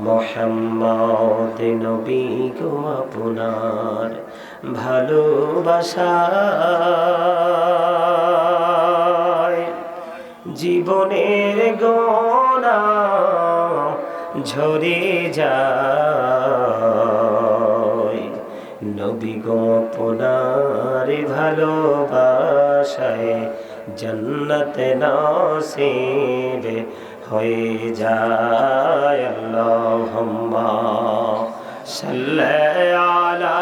মোহাম্মদ নবী গো আপনার ভালোবাসা জীবনের গোনা ঝরে যায়। নবী গো আপনার ভালোবাসায় জন্নত নসিব হয়ে যায় আল্লাহুম্মা সাল্লি আলা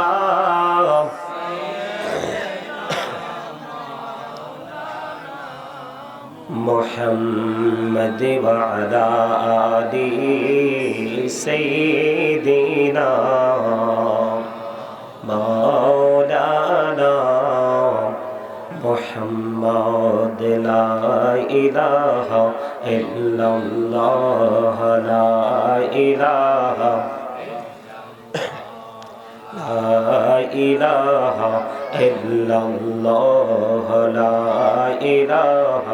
محمد وعلى آل سيدنا مولانا إله إلا الله لا إله لا إله إلا الله لا إله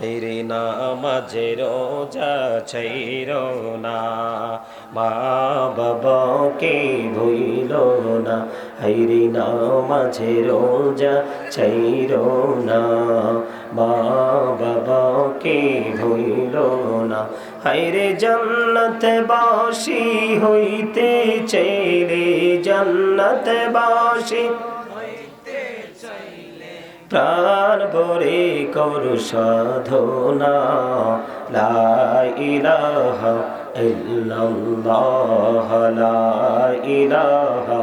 হেরে না মাঝে রোজা ছাইর না মা বাবাকে ভইল না হেরে না মাঝে রোজা ছাইর না না। হাইরে জন্নত বাসি হইতে চাইলে জন্নত বাসি প্রাণ ভরে করু সাধনা। লা ইলাহা ইল্লাল্লাহ, লা ইলাহা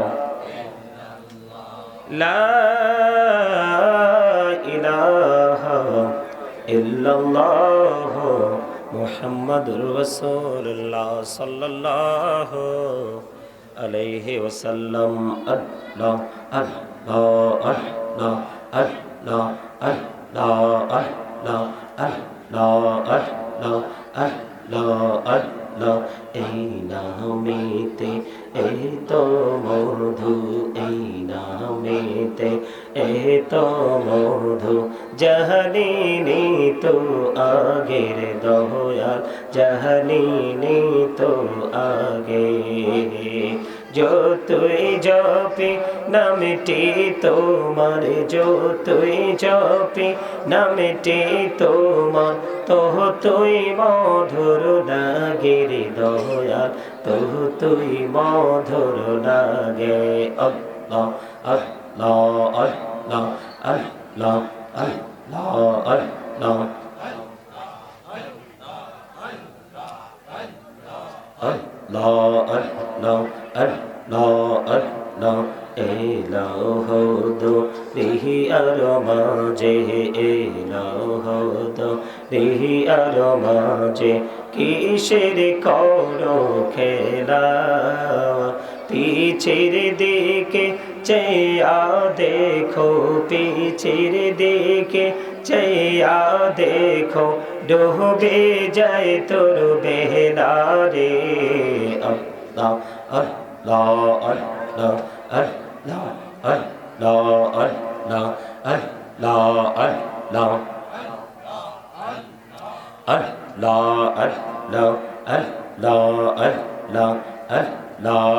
লা ইলাহা ইল্লাল্লাহ। মুহাম্মাদুর রাসূলুল্লাহ সাল্লাল্লাহু আলাইহি ওয়াসাল্লাম। আল্লাহ আল্লাহ আল্লাহ আল্লাহ আল্লাহ আল্লাহ আল্লাহ আল্লাহ আল্লাহ। আল্লাহ এই নামেতে, এই তো মধু, এই নামেতে এই তো মধু জহলিনি তো আগের দয়াল জহলিনি তো আগে যতই জপি নামটি তোমার যতই জপি নামটি তোমার, তোহ তুই মধুর লাগে রে দয়াল, তোহ তুই মধুর লাগে আল্লাহ। Hey. لا أحنا أحنا أحنا এলাহ দো রিহি আর মাঝে এলাহ দো রিহি আর মাঝে, কিসের করো খেলা? পিছের দিকে চেয়া দেখো, পিছের দিকে চেয়া দেখো ডুবে যায় তোর বেহলা রে আল্লাহ আল্লাহ আল্লাহ আল্লাহ আল্লাহ আল্লাহ আল্লাহ আল্লাহ আল্লাহ আল্লাহ আল্লাহ আল্লাহ আল্লাহ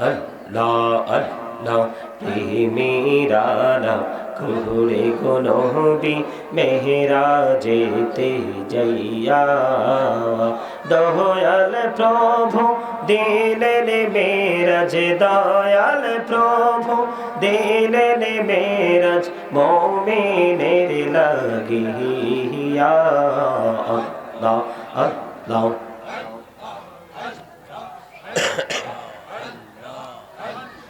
আল্লাহ আল্লাহ আল্লাহ প্রেমীরানা কুহুরে কোনবি মেহরা যেতে যাইয়া। দয়াল প্রভু, দিলেন মেরাজ, দয়াল প্রভু, দিলেন মেরাজ, মোমিনের লাগিয়া। আল্লাহ আল্লাহ।